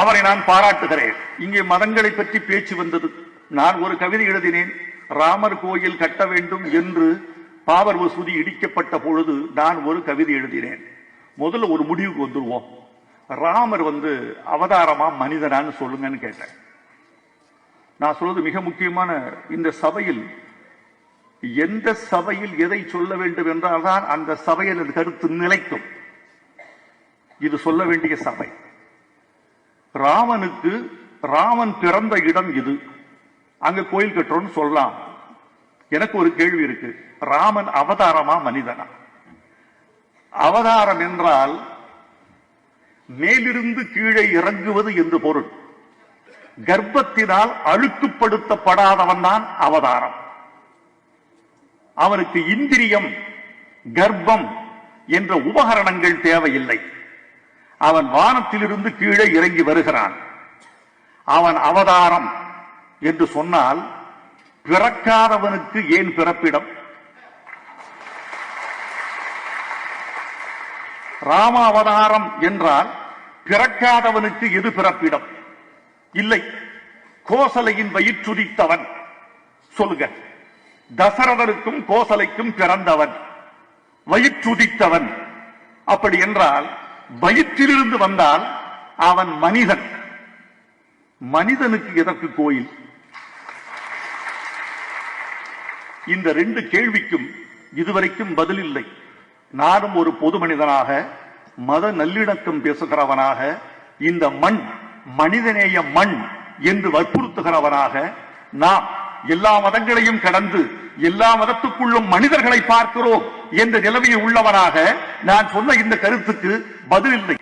அவரை நான் பாராட்டுகிறேன். இங்கே மதங்களை பற்றி பேச்சு வந்தது. நான் ஒரு கவிதை எழுதினேன். ராமர் கோயில் கட்ட வேண்டும் என்று பாவர் மசூதி இடிக்கப்பட்ட பொழுது நான் ஒரு கவிதை எழுதினேன். முதல்ல ஒரு முடிவுக்கு வந்துருவோம். ராமர் வந்து அவதாரமா மனிதனான்னு சொல்லுங்கன்னு கேட்டேன். நான் சொல்வது மிக முக்கியமான இந்த சபையில் எந்த சபையில் எதை சொல்ல வேண்டும் என்றால்தான் அந்த சபையில் கருத்து நிலைக்கும். இது சொல்ல வேண்டிய சபை. ராமனுக்கு ராமன் பிறந்த இடம் இது. அங்க கோயில் கட்டுறோம்னு சொல்லலாம். எனக்கு ஒரு கேள்வி இருக்கு. ராமன் அவதாரமா மனிதனா? அவதாரம் என்றால் மேலிருந்து கீழே இறங்குவது என்று பொருள். கர்ப்பத்தினால் அழுக்குப்படுத்தப்படாதவன் தான் அவதாரம். அவனுக்கு இந்திரியம் கர்ப்பம் என்ற உபகரணங்கள் தேவையில்லை. அவன் வானத்திலிருந்து கீழே இறங்கி வருகிறான். அவன் அவதாரம் என்று சொன்னால் பிறக்காதவனுக்கு ஏன் பிறப்பிடம்? ராம அவதாரம் என்றால் பிறக்காதவனுக்கு எது பிறப்பிடம்? இல்லை கோசலையின் வயிற்றுதித்தவன் சொல்லுங்க. தசரதனுக்கும் கோசலைக்கும் பிறந்தவன். வயிற்றுதித்தவன் அப்படி என்றால் வயிற்றிலிருந்து வந்தால் அவன் மனிதன். மனிதனுக்கு எதற்கு கோயில்? இந்த ரெண்டு கேள்விக்கும் இதுவரைக்கும் பதில் இல்லை நானும் ஒரு பொது மனிதனாக மத நல்லிணக்கம் பேசுகிறவனாக இந்த மண் மனிதநேய மண் என்று வற்புறுத்துகிறவனாக நாம் எல்லா மதங்களையும் கடந்து எல்லா மதத்துக்குள்ளும் மனிதர்களை பார்க்கிறோம் என்ற நிலைமையில் உள்ளவனாக நான் சொன்ன இந்த கருத்துக்கு பதில் இல்லை.